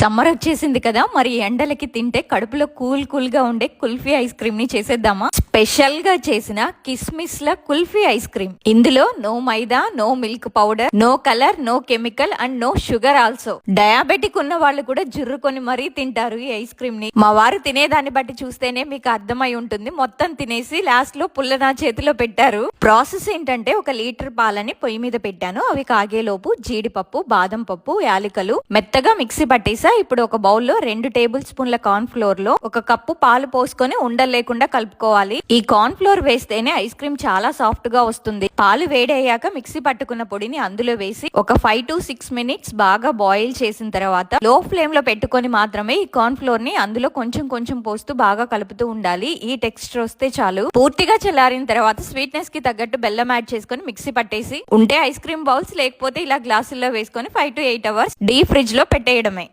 Summer వచ్చేసింది కదా మరి ఎండలకి తింటే కడుపులో కూల్ కూల్గా ఉండే కుల్ఫీ ఐస్ క్రీమ్ని చేసేద్దామా? స్పెషల్గా చేసిన కిస్మిస్ ల కుల్ఫీ ఐస్ క్రీమ్. ఇందులో no maida no milk powder no colour no chemical and no sugar also. Diabetic ఉన్న వాళ్ళు కూడా జుర్రుకొని మరీ తింటారు ఈ ఐస్ క్రీమ్ని మా వారు తినేదాన్ని బట్టి చూస్తేనే మీకు అర్థమై ఉంటుంది. మొత్తం తినేసి లాస్ట్లో పుల్ల నా చేతిలో పెట్టారు. ప్రాసెస్ ఏంటంటే ఒక లీటర్ పాలని పొయ్యి మీద పెట్టాను. అవి కాగేలోపు జీడిపప్పు బాదం పప్పు యాలకులు మెత్తగా మిక్సీ పట్టేసి ఇప్పుడు ఒక బౌల్లో రెండు టేబుల్ స్పూన్ల కార్న్ ఫ్లోర్లో ఒక కప్పు పాలు పోసుకొని ఉండలు లేకుండా కలుపుకోవాలి. ఈ కార్న్ ఫ్లోర్ వేస్తేనే ఐస్ క్రీమ్ చాలా సాఫ్ట్గా వస్తుంది. పాలు వేడయ్యాక మిక్సీ పట్టుకున్న పొడిని అందులో వేసి ఒక ఫైవ్ టు సిక్స్ మినిట్స్ బాగా బాయిల్ చేసిన తర్వాత లో ఫ్లేమ్లో పెట్టుకొని మాత్రమే ఈ కార్న్ ఫ్లోర్ని అందులో కొంచెం కొంచెం పోస్తూ బాగా కలుపుతూ ఉండాలి. ఈ టెక్స్చర్ వస్తే చాలు. పూర్తిగా చల్లారిన తర్వాత స్వీట్నెస్కి తగ్గట్టు బెల్లం యాడ్ చేసుకొని మిక్సీ పట్టేసి ఉంటే ఐస్ క్రీమ్ బౌల్స్ లేకపోతే ఇలా గ్లాసుల్లో వేసుకొని ఫైవ్ టు ఎయిట్ అవర్స్ డీ ఫ్రిడ్జ్లో పెట్టేయడమే.